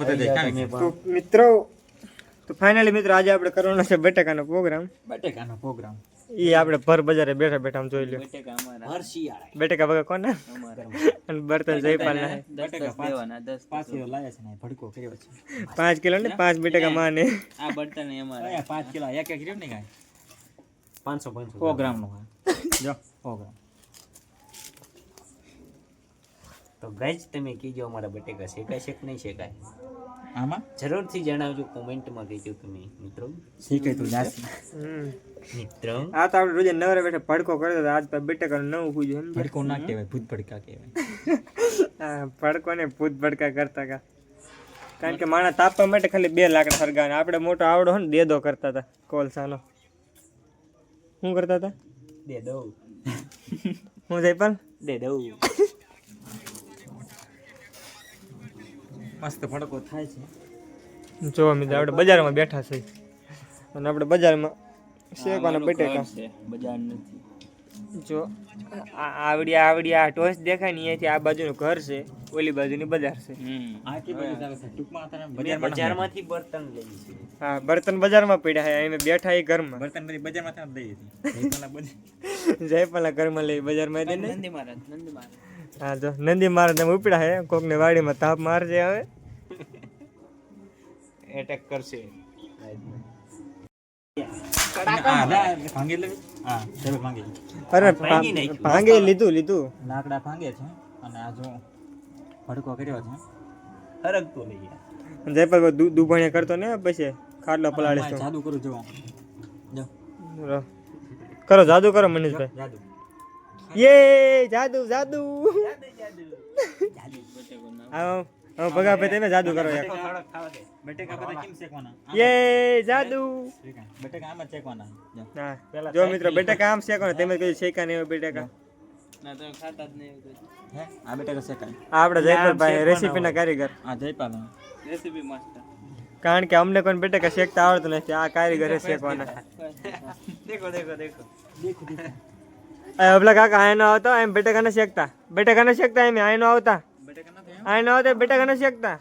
તો મિત્રો તો ફાઇનલી મિત્રો આજે આપણે કરવાનો છે બટેકાનો પ્રોગ્રામ બટેકાનો પ્રોગ્રામ એ આપણે ભર બજારે બેઠા બેઠા જોઈ લ્યો. બટેકા અમારા. બટાકા વગર કોને અને બર્તન જયપાલ ના. દેવાના પાંચ કિલો લાયા છે ને ભડકો કર્યો છે. પાંચ કિલો ને પાંચ બટાકા માને. આ બર્તન અમારા. અહીંયા પાંચ કિલો એક એક રહ્યો ને કાંઈ? પાંચસો પાંચસો. સો ગ્રામનો હા જો ગ્રામ તો ગાઈઝ તમે કીજો અમારા બટેકા શેકાય શેક નહીં શેકાય? આમાં? જરૂરથી જણાવજો કોમેન્ટમાં કહેજો તમે મિત્રો. શીખાય તો જાસ હમ. મિત્રો. આ તો આપણે રોજે નવરે બેઠા પડકો કરતો હતો આજ તો બટાકાનું નવું પૂછ્યું એમ. પડકો ના કહેવાય ભૂત ભડકા કહેવાય. હા પડકો ને ભૂત ભડકા કરતા કા કારણ કે માણા તાપવા માટે ખાલી બે લાકડા સળગાવે આપણે મોટો આવડો હોય ને દેદો કરતા હતા કોલસાનો. શું કરતા હતા? દે દઉં હું જઈ દે દઉં મસ્ત ભડકો થાય છે. જો મિત્રો આપણે બજારમાં બેઠા છે અને આપણે બજારમાં શેકવાના બટેકા. છે બજાર નથી. જો આ- આવડી આવડી આ ટોસ દેખાય ને અહીંયાથી આ બાજુનું ઘર છે ઓલી બાજુની બજાર છે. છે? બજારમાંથી બર્તન લઈએ છીએ હા બર્તન બજારમાં પડ્યા છે અમે બેઠા એ ઘરમાં. બર્તન બધી બજારમાં થાય લઈએ છીએ પેલા ઘરમાં લઈ બજારમાં નંદી મહારાજ નંદી મહારાજ. હા જો નંદી મહારાજ ઉપડા ઉપડ્યા હે કોકને વાડીમાં તાપ મારજે હવે. એટેક કરશે. અરે ભાંગે લીધું લીધું. લાકડા ભાંગે છે અને આ જો ભડકો કર્યો છે. હરકતો લઈએ જયપાલ દુ- દુભાણિયા કરતો ને પછી ખાટલો પલાળે જાદુ કરું જો. જો કરો જાદુ કરો મનીષભાઈ. જાદુ યે જાદુ જાદુ. આવો. આવો ભગાભાઈ તમે જાદુ કરો યાર ખાવા દે. બટેકા બધા કેમ શેકવાના? યે જાદુ. બટેકા આમ જ શેકવાના. જો. મિત્રો બટાકા આમ શેકવાના તમે કઈ શેકા નહીં હોય બટાકા. ના તમે ખાતા જ નહીં હે? આ બટેકા શેકાય. આ આપણા જયપાલભાઈ રેસીપીના કારીગર. આ જયપાલ રેસીપી માસ્ટર કારણ કે અમને કોઈ બટાકા શેકતા આવડતું નથી આ કારીગર શેકવાના. દેખો દેખો દેખો. આ અબલા કાકા આયનો આવતા એમ બટાકા ન શેકતા. બેટા કાને શેકતા એમ આયનો આવતા. આયનો આવતા બેટા ન શકતા.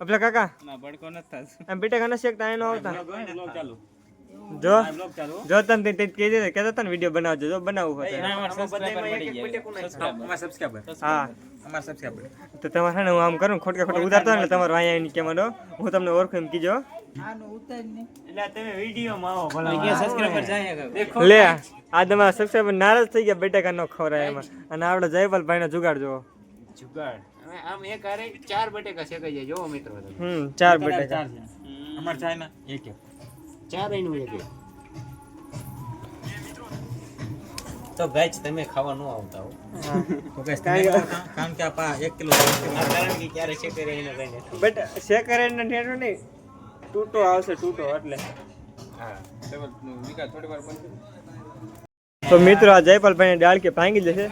આપલા કાકા. ના ભડકો નથી થતો. એમ બટાકા ન શેકતા આયનો આવતા. જો. જો તને તે કહી દે કે હતા વિડિયો બનાવજો જો બનાવવું હોય ના, અમારે સબસ્ક્રાઇબર તો. હા. અમાર સબસ્ક્રાઇબર તો તમારે ને હું આમ કરું ખોટકે ખોટું ઉતારતો ને તમારે અહીંયા એની કેમેરો હું. તમને ઓળખું એમ કીજો. એટલે તમે વિડીયોમાં આવો ભલા. કે subscriber જાય કાકા. લે આ તમારા સબસ્ક્રાઈબર નારાજ થઈ ગયા બેટા નો ખવડાય એમાં. અને આપડે જયપાલ ભાઈ ને જુગાડ જોવો. જુગાડ? આમ એક હારે ચાર બટેકા શેકાઈ જાય જોવો મિત્રો. હમ ચાર બટેકા. ચાર છે. અમાર ચાય ના એક એક. ચાર એનું એક. તો ગાઈસ તમે ખાવા ન આવતા હો. તો ન કારણ કે આ પા એક કિલો આ કારણ કે ક્યારે શેકાઈ રહીને કઈ બટ શેકર એને ઠેઠો નહીં. તૂટો આવશે તૂટો એટલે. હા. વિકા થોડી વાર બંધ તો મિત્રો આ જયપાલભાઈ ની ડાળ કે ભાંગી જશે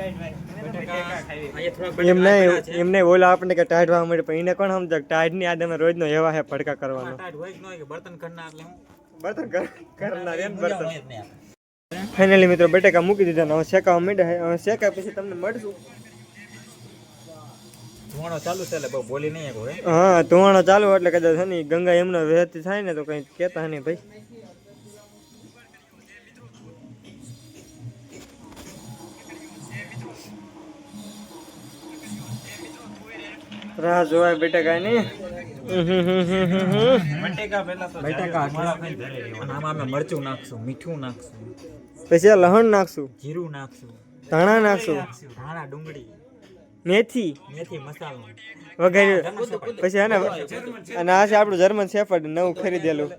અહીંયા થોડાક એમ નહીં એમ નહીં ઓલા આપણને કે ટાઈટ વાળા મળે પણ એને કોણ સમજે? ટાઈટની આદમે રોજનો એવા હે પડકા કરવાનો બર્તન કરના એટલે બર્તન એમ આપણે. ફાઇનલી મિત્રો બટેકા મૂકી દીધા ને હવે શેકાવા માંડ્યા હવે શેકા પછી તમને મળશું. ધુમાડો ચાલુ છે એટલે બહુ બોલી નહીં હા? ધુવાણો ચાલુ એટલે કદાચ છે ને ગંગા એમનો વહેતી થાય ને તો કઈ કેતા નહીં ભાઈ. રાહ જોવાય બેટા ની બટેકા પહેલા તો બટાકા આટલા અને આમાં અમે મરચું નાખશું મીઠું નાખશું. પછી લહણ નાખશું? જીરું નાખશું. ધાણા નાખશું? ધાણા ડુંગળી. મેથી? મેથી મસાલો. વગેરે પછી હે અને આ છે આપણું જર્મન શેફર્ડ નવું ખરીદેલું.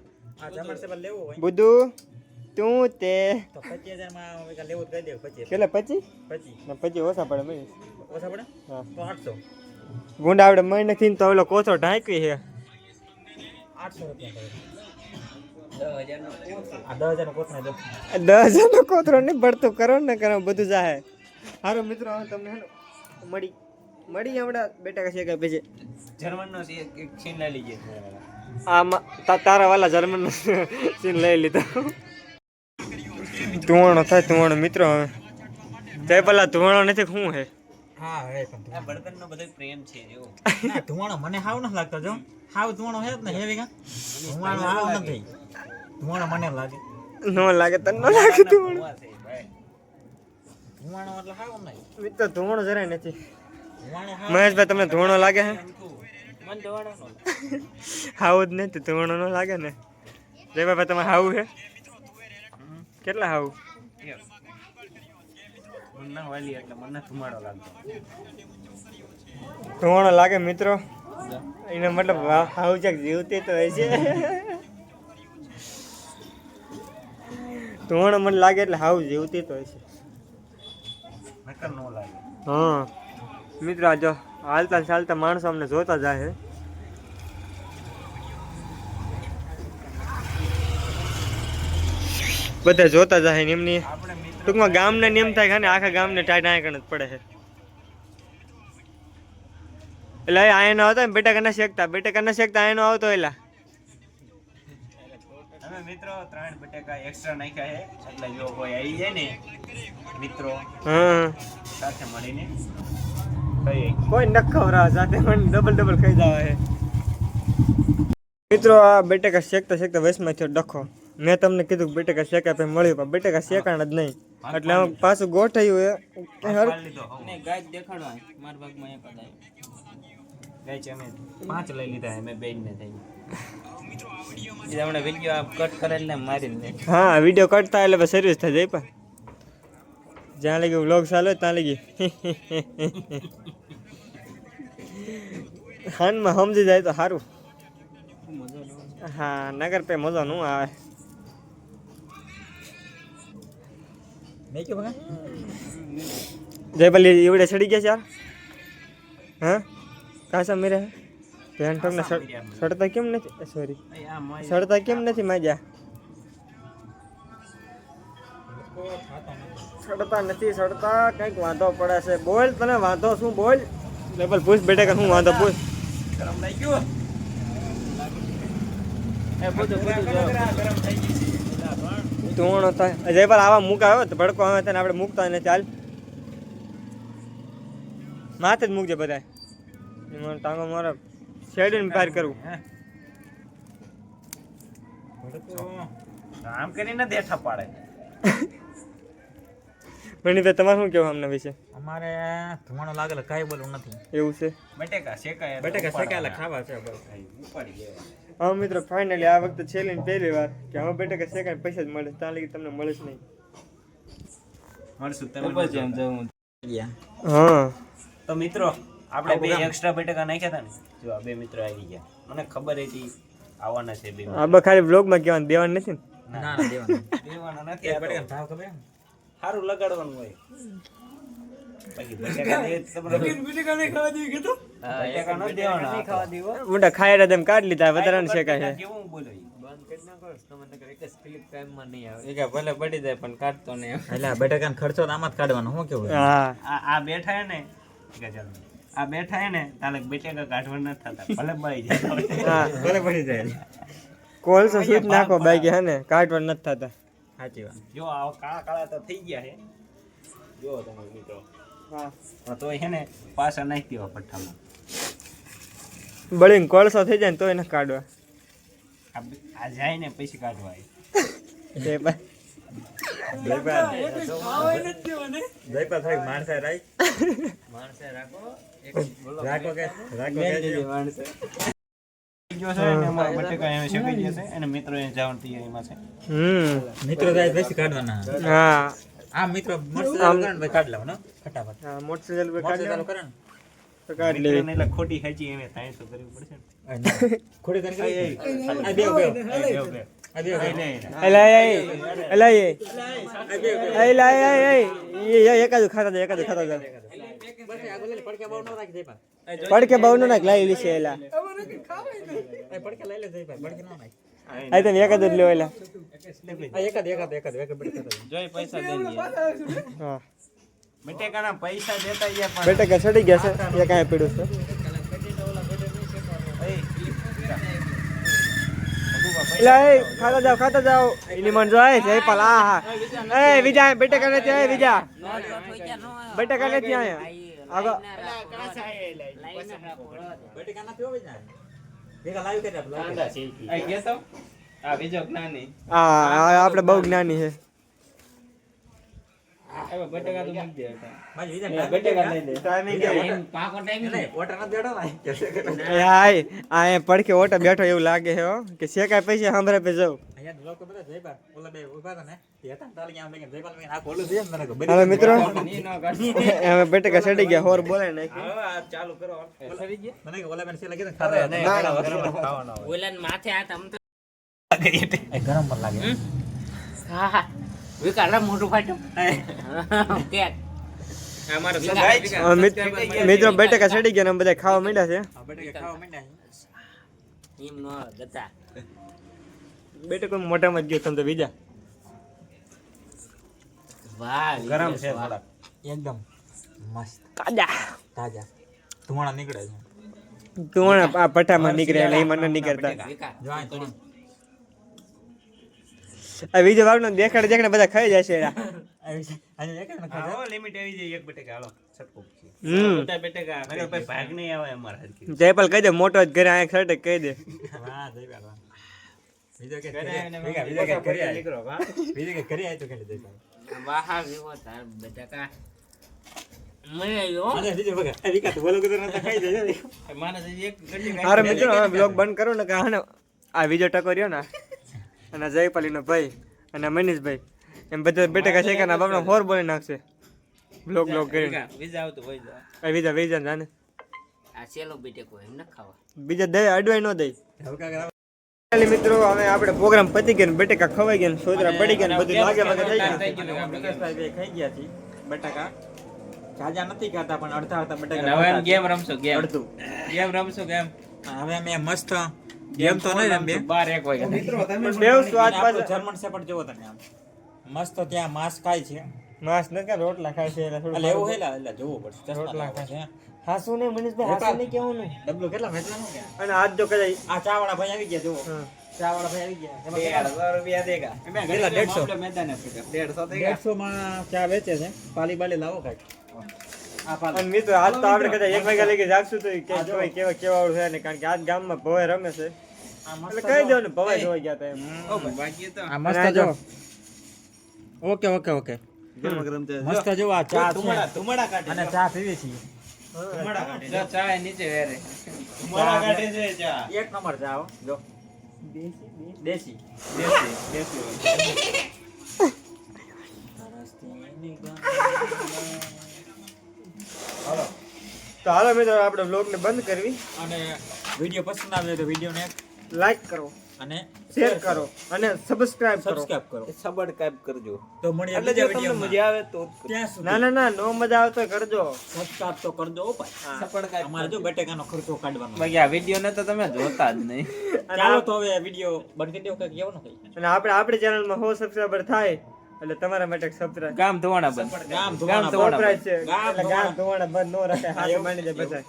બધું તું તે પછી પચીસ. કાંઈ પચીસ ઓછા પડે ઓછા પડે? હા. આઠસો. ગુંડા આપણે મહી નથી તો ઓલો કોથળો ઢાંકી છે. આઠસો રૂપિયા દસ હજાર નો કોથળો નહીં ભરતું કરો ને કરો બધું જાહે. હારો મિત્રો હવે તમને મળી મળી હમણાં બેટા કશે કે પછી જર્મન નો એક એક લઈ લીજે. આમાં તારા વાલા જર્મન સીન લઈ લીધો. ધુવાણો થાય ધુવાણો મિત્રો હવે. જય પેલા ધુવાણો નથી શું હે? હા હે પણ આ બળતણનો બધો પ્રેમ છે જો ના ધુમાડો મને હાવ નથી લાગતો જો. હાવ ધુમાડો હે જ ને હેવી કા ધુમાડો હાવ નથી. ધુમાડો મને લાગે. નો લાગે તન ન લાગે તું ધુમાડો. એટલે હાવ નહીં. મિત્ર ધોણો જરાય નથી. ધુમાડો મહેશભાઈ તમને ધોણો લાગે હે? મન દોવાડો હાવું જ નથી ધોણો ન લાગે ને. જય બાબા તમે હાવું હે? કેટલા હાવું? ના વાલી એટલે મને ધુમાડો લાગતો. ધોણો લાગે મિત્રો? એને મતલબ હાઉ ચક જીવતી તો હોય છે. ધોણો મને લાગે એટલે હાવ જીવતી તો હોય છે. નકર નો લાગે. હા. મિત્રો આ જો હાલતા ચાલતા માણસો અમને જોતા જાય છે બધા જોતા જાય એમની. ટૂંકમાં ગામને નિયમ થાય ખાને આખા ગામને ટાઈ આયા કણ જ પડે છે. એટલે એ આયનો આવતો ને બેટા કને શેકતા? બેટા કને શેકતા? એનો આવતો એલા. અમે મિત્રો ત્રણ બટેકા એક્સ્ટ્રા નાખ્યા છે. એટલે જો કોઈ આવી જાય ને મિત્રો હા સાથે મળીને કોઈ નખવરા સાથે મને ડબલ ડબલ ખાઈ જાવ છે. મિત્રો આ બેટેકા શેકતા શેકતા વેસમાં થયો ડખો. મેં તમને કીધું કે બેટેકા શેકા પછી મળ્યું પણ બેટેકા શેકાણ જ નહીં. એટલે આમ પાછું ગોઠાયું એ. કે હર ને ગાય દેખાડવા માર ભાગમાં એક હતા ગાય છે અમે પાંચ લઈ લીધા અમે બેન ને થઈ હા વીડિયો કટ થાય એટલે સર્વિસ થઈ જાય પણ. જ્યાં લગી વ્લોગ ચાલે ત્યાં લગી. હાનમાં સમજી જાય તો સારું. હા નગર પે મજા નું આવે. જયપાલી એવડે ચડી ગયા ચાર હા? કાસા મેરે ધ્યાન ટોકને સડતા કેમ નથી? સોરી સડતા કેમ નથી માજા? સડતા નથી સડતા કંઈક વાંધો પડે છે. બોલ તને વાંધો શું બોલ? લેબલ પૂછ બેટા કે શું વાંધો પૂછ. ગરમ થઈ ગયું. એ બધું બધું ગરમ થઈ ગયું ધોણો થાય. જયપાલ આવા મૂક આવ્યો તો ભડકો આવે તને આપણે મૂકતા અને ચાલ. માથે જ મૂકજે બધા મને ટાંગો મારે શેડીને પાર કરવું આમ કરીને દેઠા પાડે. ભણીભાઈ તમારે શું કેવું આમના વિશે? અમારે ધુમાડો લાગેલો કાંઈ બોલવું નથી. એવું છે? બટેકા શેકાય બટેકા શેકાયેલા ખાવા છે ઉપાડી દેવાના. હા મિત્રો ફાઇનલી આ વખતે છેલ્લી ને પહેલી વાર કે હવે બેટા કે સેકન્ડ પૈસા જ મળે ત્યાં લગી તમને મળે જ નહીં. મળશું તમે હા. તો મિત્રો આપણે બે એક્સ્ટ્રા બટેકા નાખ્યા હતા ને? જો આ બે મિત્રો આવી ગયા. મને ખબર હતી આવવાના છે બે આ બા ખાલી બ્લોગમાં કહેવાનું દેવાનું નથી ને? ના દેવાનું. દેવાના. નથી ભાવ ખબર? સારું લગાડવાનું હોય. બાકી ખાય ખાયરા તેમ કાઢ લીધા વધારાને શેકાય છે. કેવું બોલો ઈ? એ કે ભલે પડી જાય પણ કાઢતો નહીં એટલે આ ખર્ચો આમાં જ કાઢવાનો શું કેવું? હા. આ આ બેઠા ને. આ બેઠા ને તાલે બટેકા કાઢવા નથી થતા ભલે જાય. હા. ભલે પડી જાય કોલસો સ્વીટ નાખો બાકી હે ને? કાઢવા નથી થતા. સાચી વાત. જો આ કાળા કાળા તો થઈ ગયા છે. જો તમે મિત્રો. હા પણ તોય છે ને પાછા નાખી દેવા પઠ્ઠામાં બળીને કોલસો થઈ જાય ને તોય ન કાઢવા. આ જાય ને પછી કાઢવા આવે. તે બા- જયપાલ સાહેબ માણસે રાઈ રાખો કે રાખો કે ગયો છે ને એમાં બટેકા એને શેકાઈ ગયા છે અને મિત્રો એ જવાની તૈયારીમાં છે. હમ. મિત્રો જાય પછી કાઢવાના. હા. આ મિત્રો મસ્ત ચાલુ કરે ને પછી લેવાનો ફટાફટ હા મોટરસાઇકલ કરે ને તો કાઢી એટલે ખોટી ખેંચી એને તાઈ કરવી પડશે ને. કરી આ લે, લે. પડકે બહુ નો નાખ લાવી છે એલા પડકે લઈ લે પડકે ન નાખ. આઈ તમે એક જ લ્યો એલા એક જ એક જ એક જ એક જોઈ પૈસા દે હા બટેકાના પૈસા દેતા ગયા પણ બટેકા ચડી ગયા છે એ કાંઈ પડ્યું છે એટલે ખાતા જાવ ખાતા જાવ એની મન જોય જય પાલ હા એ વિજા બટેકા નથી આય વિજા બટેકા નથી આયા આગળ બટેકા નથી વિજા હા આપડે બહુ જ્ઞાની છે. બટેકા તો મૂકી દે પડખે ઓટો બેઠો એવું લાગે છે કે શેકાય પૈસા સાંભળે પે જવું હવે મિત્રો હવે બેટકા ગરમ પણ લાગે. હા. મિત્રો બેટકા ચડી ગયા બધા ખાવા માંડ્યા છે. બેટકો મોટામાં જ ગયો તમને તો બીજા. ગરમ છે થોડા એકદમ મસ્ત. તાજા તાજા. ધુમાડા નીકળે છે. ધુમાડા આ પઠામાં નીકળે એટલે એ મને નીકળતા. આ બીજો ભાગનો દેખાડે દેખાડે બધા ખાઈ જશે જયપાલ. કહી બંધ કરો ને આ બીજો ટકો રહ્યો ને. અને જયપાલીનો ભાઈ અને મનીષભાઈ. એમ બધા બટેકા શેકાના બાપનો ફોર બોલી નાખશે. બ્લોગ બ્લોગ કરીને. વિઝા બીજા આવતું હોય. આ વિઝા બીજા જાને આ સેલો કોઈ એમ ન ખાવા બીજા દે અડવાઈ ન દઈ હવે મિત્રો હવે આપણે પ્રોગ્રામ પતી ગયો ને બટેકા ખવાઈ ગયા ને સોદરા પડી ગયા ને બધું લાગે લાગે થઈ થઈ ગયું. વિકાસભાઈ ખાઈ ગયા છે બટાકા. જાજા નથી ખાતા પણ અડધા અડધા બટાકા હવે ગેમ રમશો ગેમ. અડધું. ગેમ રમશો ગેમ. હવે અમે મસ્ત ગેમ તો નહીં રમીએ બાર એક વાગે બેવ સ્વાદ પાછો જર્મન શેપર્ડ જેવો તમે આમ. મસ્ત ત્યાં માંસ ખાય છે. માંસ ન કે રોટલા ખાય છે એટલે એવું હેલા એટલે જોવું પડશે રોટલા લાવવા છે હાસુ નહીં મનીષભાઈ હાસુ ને કેવું ને ડબલું કેટલા વેચવાનું કે અને આજ જો કદાચ આ ચા વાળા ભાઈ આવી ગયા જોવો. ચાવાળા ભાઈ આવી ગયા. એમાં કેટલા? રૂપિયા દેગા. એમાં કેટલા? દેડસો દેડસો દેડસો માં ચા વેચે છે? પાલી બાલી લાવો પાલી અને મિત્રો આજ તો આપણે કદાચ એક વાગ્યા લગી જાગશું તો કે જોઈ કેવા કેવાળું છે ને કારણ કે આજ ગામમાં ભવાઈ રમે છે. મસ્ત એટલે કહી દો ને ભવાઈ જોવા ગયા તા એમ. બાકી તો. આ અને આ જો. Okay okay okay. મસ્ત જો આ ચા છે. તુમડા કાઢે. અને ચા પીવી છીએ. તુમડા કાઢે. ચા નીચે વેરે. તુમડા કાઢે છે ચા. એક નંબર ચા હો. જો. દેશી. દેશી દેશી. તો હાલો મિત્રો આપણે બ્લોગને બંધ કરવી. અને વીડિયો પસંદ આવે તો વિડીયોને લાઈક કરો અને શેર કરો અને સબસ્ક્રાઇબ કરો. સબસ્ક્રાઇબ કરો. સબસ્ક્રાઇબ કરજો. તો મળીએ એટલે જો તમને મજા આવે તો ત્યાં ના ના ના નો મજા આવે તો કરજો. સબસ્ક્રાઇબ તો કરજો ઓ ભાઈ. સબસ્ક્રાઇબ અમારે જો બટેકાનો ખર્ચો કાઢવાનો. બાકી આ વિડિયો ને તો તમે જોતા જ નહીં. ચાલો તો હવે વીડિયો બંધ કરી દો કે કેવું ન કઈ અને આપણે આપણી ચેનલમાં હો સબસ્ક્રાઇબર થાય એટલે તમારા માટે સબસ્ક્રાઇબ ગામ ધોવાણા બંધ. ગામ ધોવાણા સરપ્રાઈઝ છે. એટલે ગામ ધોવાણા. બંધ. નો રાખે હાથ માની દે બધા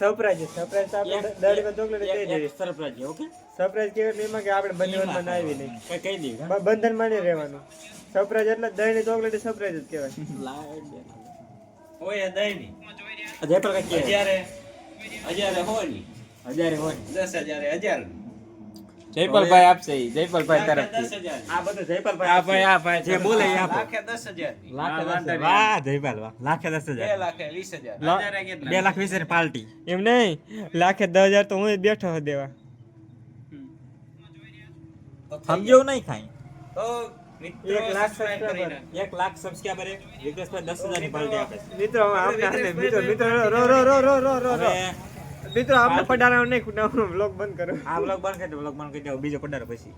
સરપ્રાઈઝ છે. સરપ્રાઈઝ આપણે દાડી વખત ચોકલેટ કહી દેવી. Surprise okay? સરપ્રાઈઝ કેવું એમાં કે આપણે બંધન બનાવી નહીં. કઈ કહી બંધન માની રહેવાનું. સરપ્રાઈઝ એટલે દહીં ચોકલેટ સરપ્રાઈઝ જ કહેવાય. ઓય દઈ ની જયપર કઈ કહે હજારે. હોયની હજારે હોય. દસ હજારે હજાર. જયપાલભાઈ આપશે જયપાલભાઈ તરફથી આ બધું જયપાલભાઈ આ ભાઈ આ ભાઈ જે બોલે એ આપો લાખે 10000 લાખે 10000 વાહ જયપાલ વાહ લાખે 10000 2 લાખે 20000 2 લાખ 20000 પાર્ટી એમ નહીં લાખે 10000 તો હું બેઠો હો દેવા સમજો નહીં ખાઈ તો એક લાખ સબસ્ક્રાઇબર એક લાખ સબસ્ક્રાઇબર રિક્વેસ્ટ પર દસ હજાર ની પાર્ટી આપે મિત્રો મિત્રો મિત્રો રો રો રો રો રો રો મિત્રો આપણે પડારા નહીં બ્લોગ બંધ કરો. આ બ્લોગ બંધ કરી દો બ્લોગ બંધ કરી દો બીજો પડાર પછી.